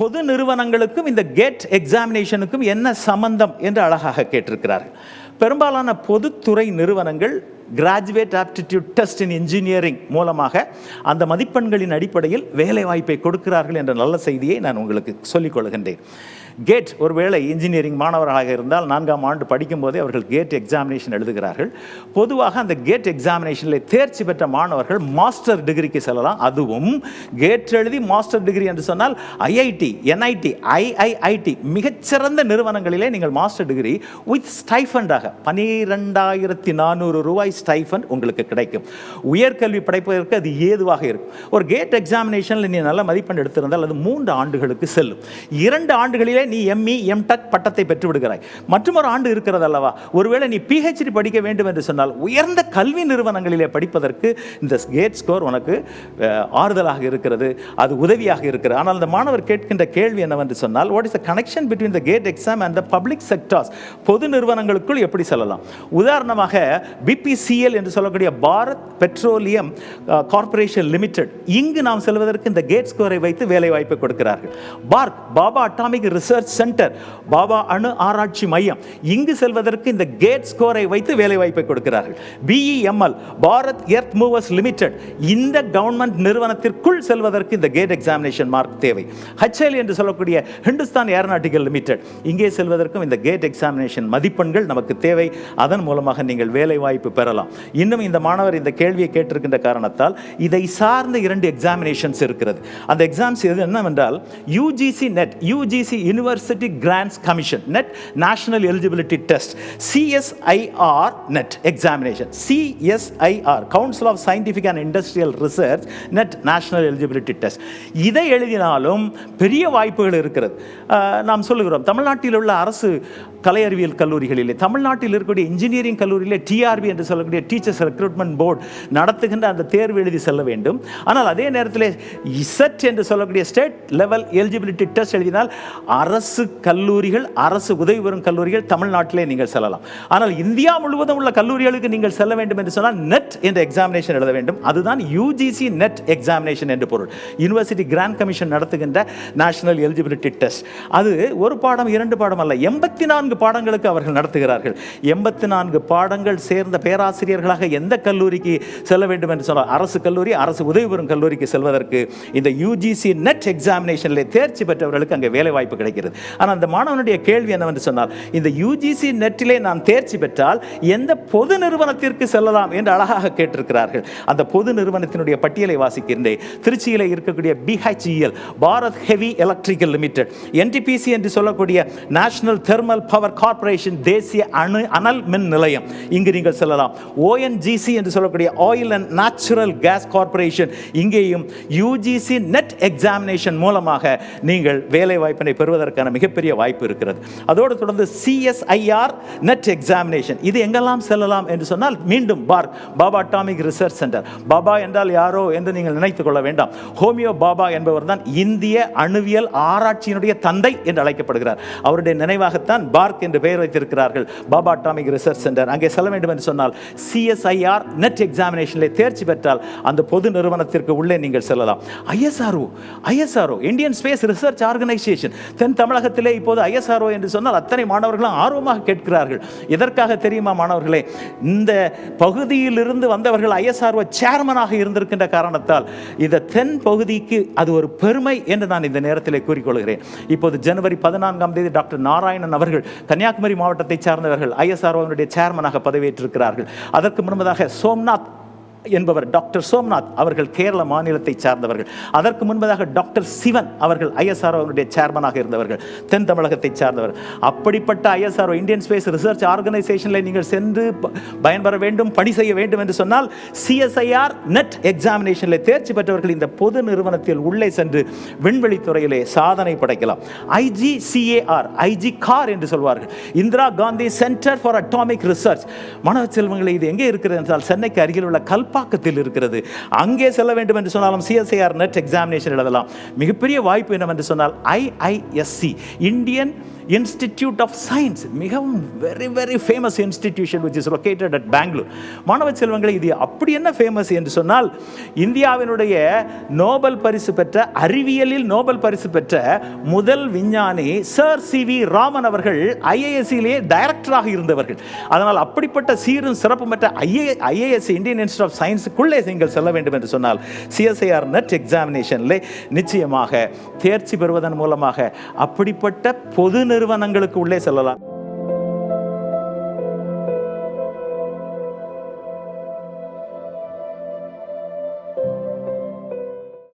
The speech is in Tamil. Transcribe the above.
பொது நிறுவனங்களுக்கும் இந்த கேட் எக்ஸாமினேஷனுக்கும் என்ன சம்பந்தம் என்று அழகாக கேட்டிருக்கிறார்கள். பெரும்பாலான பொதுத்துறை நிறுவனங்கள் graduate aptitude test in engineering மூலமாக அந்த மதிப்பெண்களின் அடிப்படையில் வேலை வாய்ப்பை கொடுக்கிறார்கள் என்ற நல்ல செய்தியை நான் உங்களுக்கு சொல்லிக் கொள்கின்றேன். கேட் ஒருவேளை இன்ஜினியரிங் மாணவர்களாக இருந்தால் நான்காம் ஆண்டு படிக்கும்போதே அவர்கள் கேட் எக்ஸாமினேஷன் எழுதுகிறார்கள். பொதுவாக அந்த கேட் எக்ஸாமினேஷனில் தேர்ச்சி பெற்ற மாணவர்கள் மாஸ்டர் டிகிரிக்கு செல்லலாம். அதுவும் கேட் எழுதி மாஸ்டர் டிகிரி என்று சொன்னால் ஐஐடி என்ஐடி ஐஐஐடி மிகச்சிறந்த நிறுவனங்களிலே நீங்கள் மாஸ்டர் டிகிரி வித் ஸ்டைஃபண்டாக பனிரெண்டாயிரத்தி நானூறு ரூபாய் ஸ்டைஃபன் உங்களுக்கு கிடைக்கும். உயர்கல்வி படைப்பதற்கு அது ஏதுவாக இருக்கும். ஒரு கேட் எக்ஸாமினேஷனில் நீ நல்ல மதிப்பெண் எடுத்திருந்தால் அது மூன்று ஆண்டுகளுக்கு செல்லும். இரண்டு ஆண்டுகளிலே நீ எம்இ எம்டெக் பட்டத்தை பெற்றுவிடுகிறாய். மற்றும் ஒரு ஆண்டு இருக்கிறது அல்லவா? ஒருவேளை நீ பிஹெச்டி படிக்க வேண்டும் என்று சொன்னால் உயர்ந்த கல்வி நிறுவனங்களிலே படிப்பதற்கு இந்த கேட் ஸ்கோர் உனக்கு ஆறுதலாக இருக்கிறது. அது உதவியாக இருக்கிறது. ஆனால் அந்த மாணவர் கேட்கின்ற கேள்வி என்னவென்று சொன்னால் what is the connection between the GATE exam and the public sectors பொது நிறுவனங்களுக்குள் எப்படி செல்லலாம்? உதாரணமாக பிபிசி பிபிசிஎல் என்று சொல்லக்கூடிய பாரத் பெட்ரோலியம் கார்ப்பரேஷன் லிமிடெட். இங்கு நாம் செல்வதற்கு இந்த கேட் ஸ்கோரை வைத்து வேலை வாய்ப்பை கொடுக்கிறார்கள். BARC Bhabha atomic research centre Bhabha அணு ஆராய்ச்சி மையம் இங்கு செல்வதற்கு இந்த கேட் ஸ்கோரை வைத்து வேலை வாய்ப்பை கொடுக்கிறார்கள் BEML Bharat earth movers limited இந்த கவர்மெண்ட் நிறுவனத்திற்குள் செல்வதற்கு இந்த கேட் எக்ஸாமினேஷன் மார்க் தேவை. ஹச்எல் என்று சொல்லக்கூடிய ஹிந்துஸ்தான் ஏரோநாட்டிக்கல் லிமிடெட் இங்கே செல்வதற்கும் இந்த கேட் எக்ஸாமினேஷன் மதிப்பெண்கள் நமக்கு தேவை. அதன் மூலமாக நீங்கள் வேலை வாய்ப்பு பெறலாம் இன்னும் இந்த மாணவர் இந்த கேள்வியை கேட்டிருக்கின்ற காரணத்தால் இதை சார்ந்த இரண்டு எக்ஸாமினேஷன்ஸ் இருக்கிறது. அந்த எக்ஸாம்ஸ் எது என்னவென்றால் UGC NET UGC university grants commission NET national eligibility test CSIR NET examination CSIR council of scientific and industrial research NET national eligibility test இதை எழுதினாலும் பெரிய வாய்ப்புகள் இருக்கிறது. நாம் சொல்லுகிறோம் தமிழ்நாட்டில் உள்ள அரசு கலை அறிவியல் கல்லூரிகளிலே தமிழ்நாட்டில் இருக்கக்கூடிய இன்ஜினியரிங் கல்லூரியிலே டிஆர்பி என்று சொல்ல சொல்லக்கூடிய டீச்சர்ஸ் ரெக்ரூட்மெண்ட் போர்டு நடத்துகின்ற அந்த தேர்வு எழுதி செல்ல வேண்டும். ஆனால் அதே நேரத்தில் இசட் என்று சொல்லக்கூடிய ஸ்டேட் லெவல் எலிஜிபிலிட்டி டெஸ்ட் எழுதினால் அரசு கல்லூரிகள் அரசு உதவி பெறும் கல்லூரிகள் தமிழ்நாட்டிலே நீங்கள் செல்லலாம். ஆனால் இந்தியா முழுவதும் உள்ள கல்லூரிகளுக்கு நீங்கள் செல்ல வேண்டும் என்று சொன்னால் நெட் என்ற எக்ஸாமினேஷன் எழுத வேண்டும். அதுதான் யூஜிசி நெட் எக்ஸாமினேஷன் என்று பொருள். யூனிவர்சிட்டி கிராண்ட் கமிஷன் நடத்துகின்ற நேஷனல் எலிஜிபிலிட்டி டெஸ்ட் அது ஒரு பாடம் இரண்டு பாடம் அல்ல எண்பத்தி நான்கு பாடங்களுக்கு அவர்கள் நடத்துகிறார்கள். எண்பத்தி நான்கு பாடங்கள் சேர்ந்த பேராசிரியர்களாக எந்த கல்லூரிக்கு செல்ல வேண்டும் என்று சொன்னால் அரசு கல்லூரி அரசு உதவி பெறும் கல்லூரிக்கு செல்வதற்கு இந்த யூஜிசி நெட் எக்ஸாமினேஷனில் தேர்ச்சி பெற்றவர்களுக்கு அங்கே வேலை வாய்ப்பு கிடைக்கிறது. ஆனால் அந்த மாணவனுடைய கேள்வி என்னவென்று சொன்னால் இந்த யூஜிசி நெட்டிலே நான் தேர்ச்சி பெற்றால் எந்த பொது நிறுவனத்திற்கு செல்லலாம் என்று அழகாக கேட்டிருக்கிறார்கள். அந்த பொது நிறுவனத்தினுடைய பட்டியலை வாசிக்கின்றேன். திருச்சியில் இருக்கக்கூடிய BHEL Bharat heavy electrical limited. NTPC என்று சொல்லக்கூடிய நேஷனல் தெர்மல் பவர் கார்ப்பரேஷன் தேசிய அணு அனல் மின் நிலையம். இங்கு நீங்கள் செல்லலாம். ஓஎன்ஜிசி என்று சொல்லக்கூடிய oil and natural gas corporation இங்கேயும் யூஜிசி நெட் எக்ஸாமினேஷன் மூலமாக நீங்கள் வேலை வாய்ப்பினை பெறுவதற்கான மிகப்பெரிய வாய்ப்பு இருக்கிறது. அதோடு தொடர்ந்து சிஎஸ்ஐஆர் நெட் எக்ஸாமினேஷன் இது எங்கெல்லாம் செல்லலாம் என்று சொன்னால் மீண்டும் BARC Bhabha atomic research centre Bhabha என்றால் யாரோ என்று நீங்கள் நினைத்துக் கொள்ள வேண்டாம். ஹோமியோ பாபா என்பவர் தான் இந்திய அணுவியல் ஆராய்ச்சியினுடைய தந்தை என்று அழைக்கப்படுகிறார். அவருடைய நினைவாகத்தான் பார்க் என்று பெயர் வைத்திருக்கிறார்கள் பாபா அட்டாமிக் ரிசர்ச் சென்டர் அங்கே செல்ல வேண்டும் என்று சொன்னால் சிஎஸ்ஐஆர் நெட் எக்ஸாமினேஷனில் தேர்ச்சி பெற்றால் அந்த பொது நிறுவனத்திற்கு உள்ளே நீங்கள் செல்லலாம். ISRO ISRO Indian space research organisation தென் தமிழகத்திலே இப்போது ஐஎஸ்ஆர்ஓ என்று சொன்னால் அத்தனை மாணவர்களும் ஆர்வமாக கேட்கிறார்கள். எதற்காக தெரியுமா மாணவர்களே? இந்த பகுதியிலிருந்து வந்தவர்கள் ஐஎஸ்ஆர்ஓ சேர்மனாக இருந்திருக்கின்ற காரணத்தால் இந்த தென் பகுதிக்கு அது ஒரு பெருமை என்று நான் இந்த நேரத்தில் கூறிக்கொள்கிறேன். இப்போது ஜனவரி பதினான்காம் தேதி டாக்டர் நாராயணன் அவர்கள் கன்னியாகுமரி மாவட்டத்தை சார்ந்தவர்கள் ஐஎஸ்ஆர்ஓனுடைய சேர்மனாக பதவியேற்றிருக்கிறார்கள். அதற்கு முன்பதாக சோம்நாத் என்பவர் டாக்டர் சோம்நாத் அவர்கள் கேரள மாநிலத்தை சார்ந்தவர்கள். அதற்கு முன்பதாக டாக்டர் சிவன் அவர்கள் ஐஎஸ்ஆர்ஓனுடைய சேர்மனாக இருந்தவர்கள். தென் தமிழகத்தை சார்ந்தவர். அப்படிப்பட்ட ஐஎஸ்ஆர்ஓ இந்தியன் ஸ்பேஸ் ரிசர்ச் ஆர்கனைசேஷனில் நீங்கள் சென்று பயன்பெற வேண்டும் பணி செய்ய வேண்டும் என்று சொன்னால் சிஎஸ்ஐஆர் நெட் எக்ஸாமினேஷனில் தேர்ச்சி பெற்றவர்கள் இந்த பொது நிறுவனத்தில் உள்ளே சென்று விண்வெளி துறையிலே சாதனை படைக்கலாம். ஐஜிசிஏஆர் ஐஜி கார் என்று சொல்வார்கள். Indira Gandhi centre for atomic research மாணவ செல்வங்களை இது எங்கே இருக்கிறது என்றால் சென்னைக்கு அருகில் உள்ள கல்பாக்கத்தில் இருக்கிறது. அங்கே செல்ல வேண்டும் என்று சொன்னாலும் சிஎஸ்ஐஆர் நெட் எக்ஸாமினேஷன் எழுதலாம். மிகப்பெரிய வாய்ப்பு என்னவென்று சொன்னால் IISc Indian institute of science மிகவும் very very famous institution which is located at Bangalore மாணவ செல்வங்களை இது அப்படி என்ன ஃபேமஸ் என்று சொன்னால் இந்தியாவினுடைய நோபல் பரிசு பெற்ற அறிவியலில் நோபல் பரிசு பெற்ற முதல் விஞ்ஞானி சர் சி வி ராமன் அவர்கள் ஐஏஎஸ்சியிலே டைரக்டராக இருந்தவர்கள். அதனால் அப்படிப்பட்ட சீரும் சிறப்பு பெற்ற IA IAS Indian institute of சயின்ஸுக்குள்ளே நீங்கள் செல்ல வேண்டும் என்று சொன்னால் சிஎஸ்ஐஆர் நெட் எக்ஸாமினேஷனில் நிச்சயமாக தேர்ச்சி பெறுவதன் மூலமாக அப்படிப்பட்ட பொது நிறுவனங்களுக்கு உள்ளே செல்லலாம்.